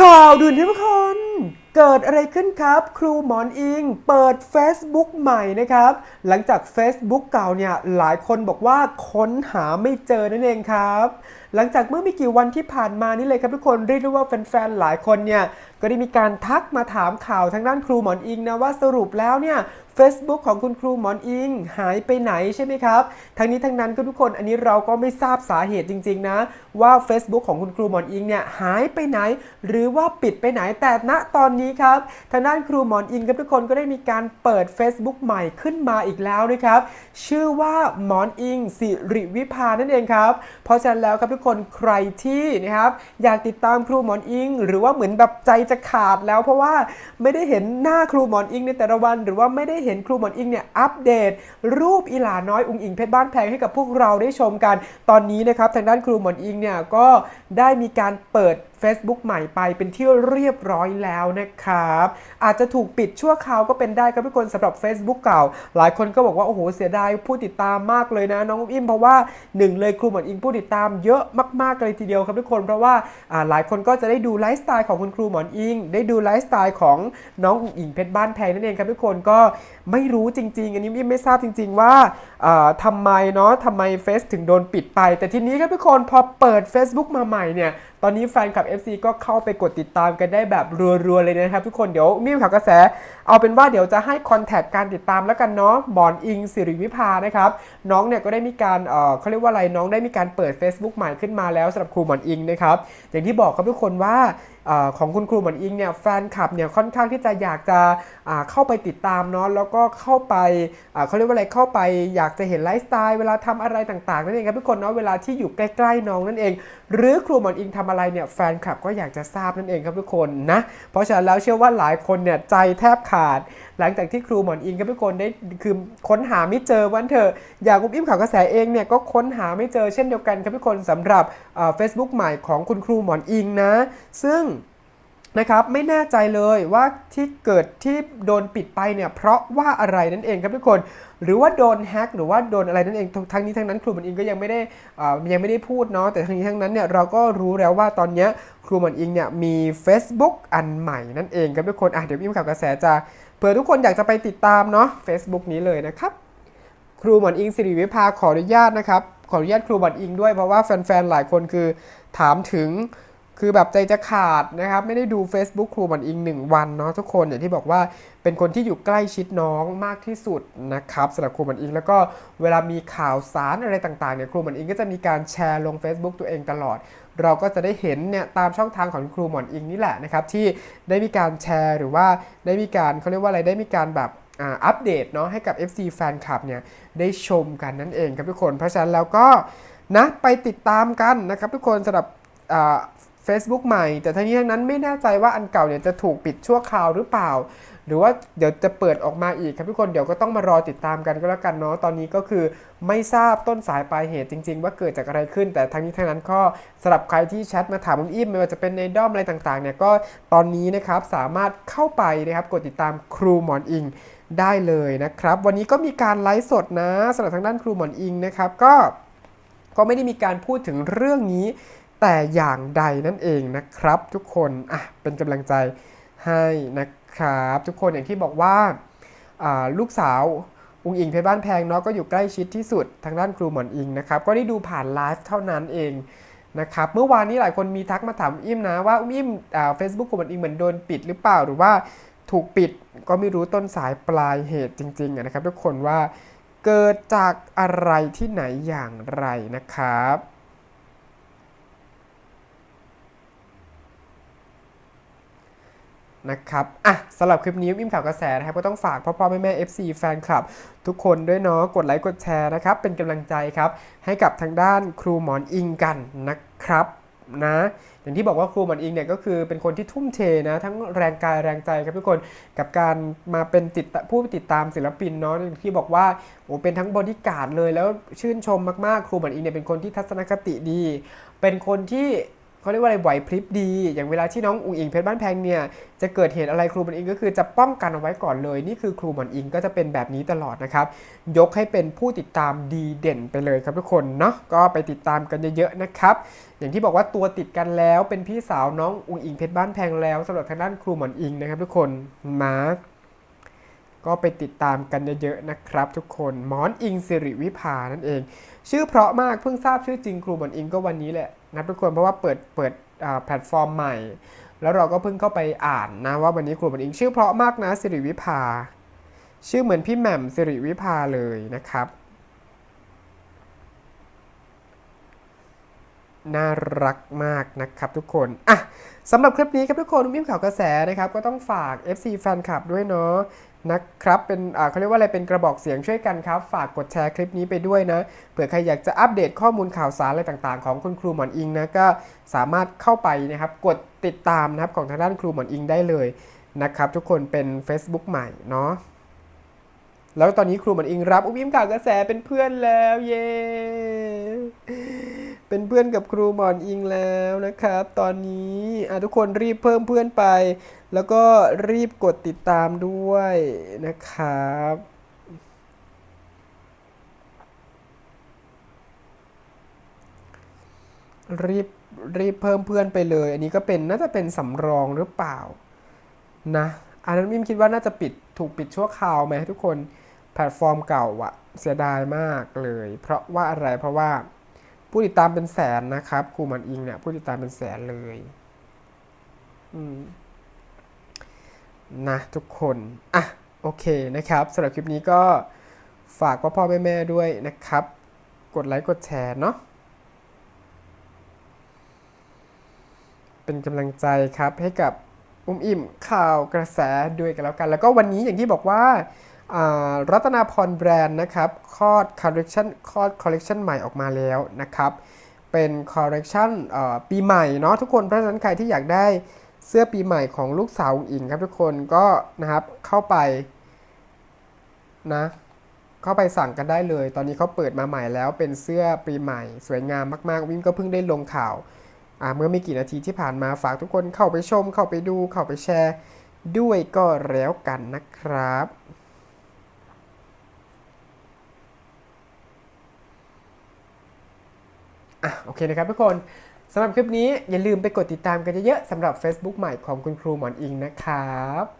ข่าวด่วนทุกคน เกิดอะไรขึ้นครับ ครูหมอนอิง เปิด Facebook ใหม่นะครับ หลังจาก Facebook เก่าเนี่ยหลายคนบอกว่าค้นหาไม่เจอนั่นเองครับ หลังจากเมื่อไม่กี่วันที่ผ่านมานี่เลยครับทุกคนเรียกได้ว่าแฟนๆหลายคนเนี่ย ก็ได้มีการทักมาถามข่าวทางด้านครูหมอนอิงนะว่าสรุปแล้วเนี่ย Facebook ของคุณครูหมอนอิง หายไปไหนใช่ไหมครับ ทั้งนี้ทั้งนั้นก็ทุกคนอันนี้เราก็ไม่ทราบสาเหตุจริง ๆ นะ ว่า Facebook ของคุณครูหมอนอิงเนี่ยหายไปไหน หรือว่าปิดไปไหนแต่ณตอนนี้ครับทางด้านครูหมอนอิงกับทุกคนก็ได้มีการเปิด Facebook ใหม่ขึ้นมาอีกแล้วนะครับชื่อว่าหมอนอิงสิริวิภานั่นเองครับเพราะฉะนั้นแล้วครับทุกคนใครที่นะครับอยากติดตามครูหมอนอิง หรือว่าเหมือนแบบใจจะขาดแล้วเพราะว่าไม่ได้เห็นหน้าครูหมอนอิงในแต่ละวัน หรือว่าไม่ได้เห็นครูหมอนอิงเนี่ยอัปเดต รูปอีหลาน้อยอุงอิงเพชรบ้านแพงให้กับพวกเราได้ชมกัน ตอนนี้นะครับทางด้านครูหมอนอิงเนี่ยก็ได้มีการเปิด Facebook ใหม่ไปเป็นที่เรียบร้อยแล้วนะครับ อาจจะถูกปิดชั่วคราวก็เป็นได้ครับทุกคนสำหรับ Facebook เก่า หลายคนก็บอกว่า โอ้โห เสียดายผู้ติดตามมากเลยนะ น้องอุ้มอิ่มเพราะว่าหนึ่งเลยครูหมอนอิงผู้ติดตามเยอะมากๆเลยทีเดียวครับทุกคนเพราะว่าหลายคนก็จะได้ดูไลฟ์สไตล์ของคุณครูหมอนอิง ได้ดูไลฟ์สไตล์ของน้องอุ๋งอิงเพชรบ้านแพงนั่นเองครับทุกคนก็ไม่รู้จริง ๆ อันนี้อุ้มอิ่มไม่ทราบจริง ๆ ว่าอ่าทำไมเนาะทำไมเฟซถึงโดนปิดไป แต่ทีนี้ครับทุกคนพอเปิด Facebook มาใหม่เนี่ย ตอนนี้แฟนคลับ FC ก็เข้าไปกดติดตามกันได้แบบรัวๆเลยนะครับ ทุกคนเดี๋ยวมีข่าวกระแส เอาเป็นว่าเดี๋ยวจะให้คอนแทคการติดตามแล้วกันเนาะบอนอิงสิริวิภานะครับน้องเนี่ยก็ได้มีการเอ่อเขาเรียกว่าอะไรน้องได้มีการเปิด Facebook ใหม่ขึ้นมาแล้วสำหรับครูบอนอิงนะครับอย่างที่บอกครับทุกคนว่าของคุณครูเหมือนอิงเนี่ยแฟนคลับเนี่ยค่อนข้างที่จะอยากจะเข้าไปติดตามเนาะแล้วก็เข้าไปเขาเรียกว่าอะไรเข้าไปอยากจะเห็นไลฟ์สไตล์เวลาทำอะไรต่างๆนั่นเองครับทุกคนเนาะเวลาที่อยู่ใกล้ๆน้องนั่นเอง หรือครูหมอนอิงทำอะไรเนี่ยแฟนคลับก็อยากจะทราบนั่นเองครับทุกคนนะเพราะฉะนั้นแล้วเชื่อว่าหลายคนเนี่ยใจแทบขาด หลังจากที่ครูหมอนอิงกับทุกคนได้คือค้นหาไม่เจอวันเถอะอย่างอุ้มอิ่มข่าวกระแสเองเนี่ยก็ค้นหาไม่เจอเช่นเดียวกันครับทุกคนสำหรับเฟซบุ๊กใหม่ของคุณครูหมอนอิงนะ ซึ่ง นะครับไม่แน่ใจเลยว่าที่เกิดที่โดนปิดไปเนี่ยเพราะว่าอะไรนั่นเองครับทุกคน หรือว่าโดนแฮ็กหรือว่าโดนอะไรนั่นเองทั้งนี้ทั้งนั้นครูมันอิงก็ยังไม่ได้อ่ายังไม่ได้พูดเนาะแต่ทั้งนี้ทั้งนั้นเนี่ยเราก็รู้แล้วว่าตอนนี้ครูมันอิงเนี่ยมี Facebook อันใหม่นั่นเองครับทุกคนอะเดี๋ยวอิมข่าวกระแสจะเผื่อทุกคนอยากจะไปติดตามเนาะ Facebook นี้เลยนะครับครูหมอนอิงสิริวิภาขออนุญาตนะครับขออนุญาตครูหมอนอิงด้วยเพราะว่าแฟนๆหลายคนคือถามถึง คือแบบใจจะขาดนะครับไม่ได้ดู Facebook ครูหมอนอิง 1 วันเนาะทุกคนอย่างที่บอกว่าเป็นคนที่อยู่ใกล้ชิดน้องมากที่สุดนะครับสำหรับครูหมอนอิง แล้วก็เวลามีข่าวสารอะไรต่างๆเนี่ยครูหมอนอิงก็จะมีการแชร์ลง Facebook ตัวเองตลอด เราก็จะได้เห็นเนี่ยตามช่องทางของครูหมอนอิงนี่แหละนะครับที่ได้มีการแชร์หรือว่าได้มีการเขาเรียกว่าอะไรได้มีการแบบอัปเดตเนาะให้กับ FC แฟนคลับเนี่ยได้ชมกันนั่นเองครับทุกคนเพราะฉะนั้นแล้วก็นะไปติดตามกันนะครับทุกคนสำหรับ Facebook ใหม่ แต่ทั้งนี้ทั้งนั้นไม่แน่ใจว่าอันเก่าเนี่ยจะถูกปิดชั่วคราวหรือเปล่า หรือว่าเดี๋ยวจะเปิดออกมาอีกครับทุกคนเดี๋ยวก็ต้องมารอติดตามกันก็แล้วกันเนาะตอนนี้ก็คือไม่ทราบต้นสายปลายเหตุจริง ๆ ว่าเกิดจากอะไรขึ้น แต่ทั้งนี้ทั้งนั้นก็สำหรับใครที่แชทมาถามผมอิ่มไม่ว่าจะเป็นในด้อมอะไรต่างๆเนี่ยก็ตอนนี้นะครับสามารถเข้าไปนะครับกดติดตามครูหมอนอิงได้เลยนะครับ วันนี้ก็มีการไลฟ์สดนะสำหรับทางด้านครูหมอนอิงนะครับก็ก็ไม่ได้มีการพูดถึงเรื่องนี้ แต่อย่างใดนั่นเองนะครับ ทุกคนอะเป็นกำลังใจให้นะครับ ทุกคนอย่างที่บอกว่าลูกสาวอุงอิงเพชรบ้านแพงเนาะก็อยู่ใกล้ชิดที่สุดทางด้านครูหมอนอิงนะครับ ก็ได้ดูผ่านไลฟ์เท่านั้นเองนะครับเมื่อวานนี้หลายคนมีทักมาถามอิ่มนะว่าอิ่มอ่าเฟซบุ๊กครูหมอนอิงเหมือนโดนปิดหรือเปล่าหรือว่าถูกปิดก็ไม่รู้ต้นสายปลายเหตุจริงๆนะครับ ทุกคนว่าเกิดจากอะไรที่ไหนอย่างไรนะครับ นะครับ อะสำหรับคลิปนี้อิมข่าวกระแสนะครับ ก็ต้องฝากพ่อพ่อแม่แม่ FC แฟนคลับ ทุกคนด้วยเนาะกดไลค์กดแชร์นะครับ เป็นกำลังใจครับ ให้กับทางด้านครูหมอนอิงกันนะครับนะอย่างที่บอกว่าครูหมอนอิงเนี่ยก็คือเป็นคนที่ทุ่มเทนะ ทั้งแรงกายแรงใจครับทุกคนกับการมาเป็นติดผู้ติดตามศิลปินเนาะอย่างที่บอกว่าโอ้เป็นทั้งบอดี้การ์ดเลยแล้วชื่นชมมากๆ ครูหมอนอิงเนี่ยเป็นคนที่ทัศนคติดี เป็นคนที่ เขาเรียกว่าอะไรไหวพริบดี อย่างเวลาที่น้องอุ๋งอิงเพชรบ้านแพงเนี่ยจะเกิดเหตุอะไรครูหมอนอิงก็คือจะป้องกันเอาไว้ก่อนเลย นี่คือครูหมอนอิงก็จะเป็นแบบนี้ตลอดนะครับ ยกให้เป็นผู้ติดตามดีเด่นไปเลยครับทุกคนเนาะก็ไปติดตามกันเยอะๆนะครับ อย่างที่บอกว่าตัวติดกันแล้วเป็นพี่สาวน้องอุ๋งอิงเพชรบ้านแพงแล้วสำหรับทางด้านครูหมอนอิงนะครับ ทุกคนมาก็ไปติดตามกันเยอะๆนะครับ ทุกคนหมอนอิงสิริวิภานั่นเอง ชื่อเพราะมากเพิ่งทราบชื่อจริงครูหมอนอิงก็วันนี้แหละ นะทุกคนเพราะว่าเปิดเปิดแพลตฟอร์มใหม่ แล้วเราก็เพิ่งเข้าไปอ่านนะว่าวันนี้ครูหมอนอิงชื่อเพราะมากนะสิริวิภา ชื่อเหมือนพี่แหม่มสิริวิภาเลยนะครับ น่ารักมากนะครับทุกคนอะสำหรับคลิปนี้ครับทุกคนมิ้มข่าวกระแสนะครับก็ต้องฝาก FC แฟนคลับด้วยเนาะนะครับเป็นเขาเรียกว่าอะไรเป็นกระบอกเสียงช่วยกันครับ ฝากกดแชร์คลิปนี้ไปด้วยนะเผื่อใครอยากจะอัปเดตข้อมูลข่าวสารอะไรต่างๆ ของคุณครูหมอนอิงนะก็สามารถเข้าไปนะครับกดติดตามนะครับของทางด้านครูหมอนอิงได้เลยนะครับทุกคนเป็น Facebook ใหม่เนาะแล้วตอนนี้ครูหมอนอิงรับอุ้มยิ้มข่าวกระแสเป็นเพื่อนแล้วเย้ เป็นเพื่อนกับครูหมอนอิงแล้วนะครับ ตอนนี้อทุกคนรีบเพิ่มเพื่อนไป แล้วก็รีบกดติดตามด้วยนะครับรีบรีบเพิ่มเพื่อนไปเลย อันนี้ก็เป็นน่าจะเป็นสำรองหรือเปล่านะอันนั้นมิมคิดว่าน่าจะปิดถูกปิดชั่วคราวไหมทุกคนแพลตฟอร์มเก่าอะเสียดายมากเลย เพราะว่าอะไรเพราะว่า ผู้ติดตามเป็นแสนนะครับครูมันอิงเนี่ยผู้ติดตามเป็นแสนเลยนะทุกคนอะโอเคนะครับสำหรับคลิปนี้ก็ฝากพ่อพ่อแม่แม่ด้วยนะครับ กดไลค์กดแชร์เนาะเป็นกำลังใจครับให้กับอุ้มอิ่มข่าวกระแสด้วยกันแล้วกัน แล้วก็วันนี้อย่างที่บอกว่า รัตนาพรแบรนด์นะครับคลอดคอลเลคชันคลอดคอลเลคชันใหม่ออกมาแล้วนะครับ เป็นคอลเลคชันปีใหม่เนาะทุกคนเพราะฉะนั้นใครที่อยากได้เสื้อปีใหม่ของลูกสาวอิงครับทุกคนก็นะครับเข้าไปนะเข้าไปสั่งกันได้เลย ตอนนี้เขาเปิดมาใหม่แล้วเป็นเสื้อปีใหม่ สวยงามมากๆวิมก็เพิ่งได้ลงข่าวเมื่อไม่กี่นาทีที่ผ่านมาฝากทุกคนเข้าไปชม เข้าไปดูเข้าไปแชร์ด้วยก็แล้วกันนะครับ อะโอเคนะครับทุกคนสำหรับคลิปนี้อย่าลืมไปกดติดตามกันเยอะๆสำหรับ Facebook ใหม่ของคุณครูหมอนอิงนะครับ